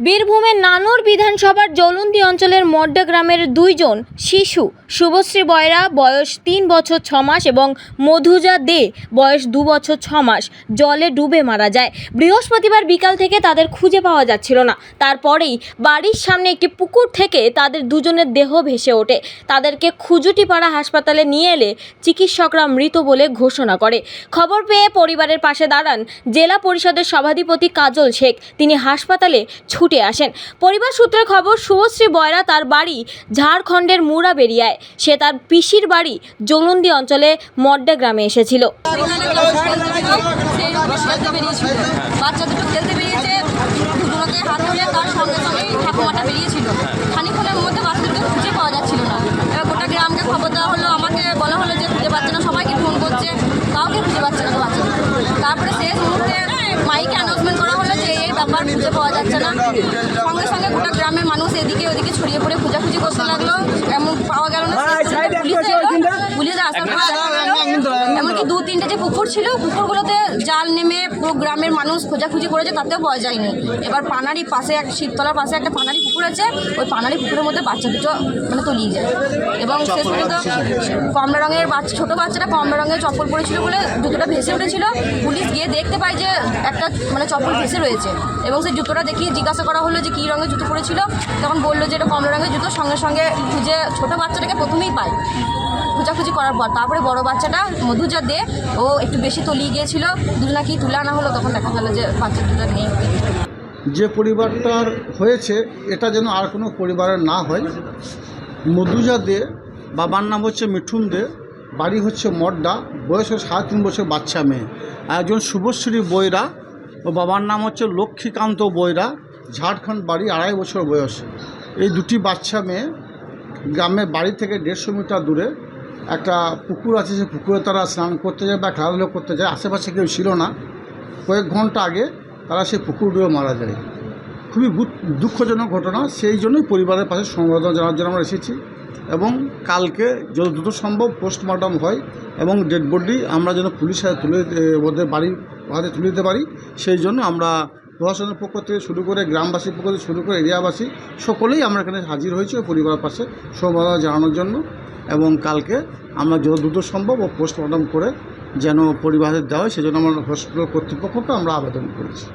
বীরভূমের নানুর বিধানসভার জলন্দি অঞ্চলের মড্ডা গ্রামের দুইজন শিশু, শুভশ্রী বয়রা, বয়স তিন বছর ছ মাস এবং মধুজা দে, বয়স দু বছর ছ মাস। জলে ডুবে মারা যায়। বৃহস্পতিবার বিকাল থেকে তাদের খুঁজে পাওয়া যাচ্ছিল না। তারপরেই বাড়ির সামনে একটি পুকুর থেকে তাদের দুজনের দেহ ভেসে ওঠে। তাদেরকে খুজুটিপাড়া হাসপাতালে নিয়ে এলে চিকিৎসকরা মৃত বলে ঘোষণা করে। খবর পেয়ে পরিবারের পাশে দাঁড়ান জেলা পরিষদের সভাধিপতি কাজল শেখ। তিনি হাসপাতালে ছুটে আসেন। পরিবার সূত্রে খবর, শুভশ্রী বয়রা তার বাড়ি ঝাড়খণ্ডের মুড়াবেড়িয়ায় সে তার পিসির বাড়ি জলন্দি অঞ্চলে মড্ডা গ্রামে এসেছিল। দেওয়া হলো আমাকে বলা হলো যে না সবাইকে ফোন করছে কাউকে না তারপরে শেষ মুহূর্তে মাইকে অ্যানাউন্সমেন্ট ব্যাপার খুঁজে পাওয়া যাচ্ছে না। সঙ্গে সঙ্গে গোটা গ্রামের মানুষ এদিকে ওদিকে ছড়িয়ে পড়ে খোঁজাখুঁজি করতে লাগল। এমন পাওয়া গেল না পুলিশ আসার পর দেখা গেল এমনকি দু তিনটে যে পুকুর ছিল পুকুরগুলোতে জাল নেমে পুরো গ্রামের মানুষ খোঁজাখুঁজি করেছে তাতেও পাওয়া যায়নি। এবার পানারি পাশে এক শিবতলার পাশে একটা পানারি পুকুর আছে ওই পানারি পুকুরের মধ্যে বাচ্চা দুটো মানে তলিয়ে যায়। এবং শেষ পর্যন্ত কমলা রঙের বাচ্চা ছোটো বাচ্চাটা কমলা রঙের চপ্পল পরেছিল বলে জুতোটা ভেসে উঠেছিল। পুলিশ গিয়ে দেখতে পায় যে একটা মানে চপ্পল ভেসে রয়েছে। এবং সেই জুতোটা দেখিয়ে জিজ্ঞাসা করা হলো যে কী রঙের জুতো পরেছিল। তখন বলল যে এটা কমলা রঙের জুতো সঙ্গে সঙ্গে খুঁজে ছোটো বাচ্চাটাকে প্রথমেই পায়। খোঁজাখুঁজি করার পর তারপরে বড় বাচ্চাটা মধুজা দে ও একটু বেশি তলিয়ে গিয়েছিল দুজনাকে তুলে আনা হলো তখন দেখা গেলো যে বাচ্চা দুটো নেই। যে পরিবারটার হয়েছে, এটা যেন আর কোনো পরিবারের না হয়, মধুজা দে, বাবার নাম হচ্ছে মিঠুন দে, বাড়ি হচ্ছে মড্ডা, বয়স সাড়ে তিন বছর বাচ্চা মেয়ে। একজন শুভশ্রী বৈরা ও বাবার নাম হচ্ছে লক্ষ্মীকান্ত বৈরা, ঝাড়খণ্ড বাড়ি আড়াই বছর বয়স। এই দুটি বাচ্চা মেয়ে গ্রামের বাড়ি থেকে দেড়শো মিটার দূরে একটা পুকুর আছে, সেই পুকুরে তারা স্নান করতে যায় বা খেলাধুলো করতে যায়। আশেপাশে কেউ ছিল না। কয়েক ঘণ্টা আগে তারা সেই পুকুর ডুবে মারা যায়। খুবই দুঃখজনক ঘটনা। সেই জন্যই পরিবারের পাশে সংবর্ধনা জানার জন্য আমরা এসেছি এবং কালকে যত দ্রুত সম্ভব পোস্টমর্টম হয় এবং ডেড বডি আমরা যেন পুলিশ হাতে তুলে ওদের বাড়ির হাতে তুলে দিতে পারি। সেই জন্য আমরা প্রশাসনের পক্ষ থেকে শুরু করে গ্রামবাসীর পক্ষ থেকে শুরু করে এরিয়াবাসী সকলেই আমরা এখানে হাজির হয়েছি পরিবারের পাশে সমবেদনা জানানোর জন্য। এবং কালকে আমরা যত দ্রুত সম্ভব ও পোস্টমর্টম করে যেন পরিবারের দেওয়া হয়, সেজন্য আমরা হসপিটাল কর্তৃপক্ষকে আমরা আবেদন করেছি।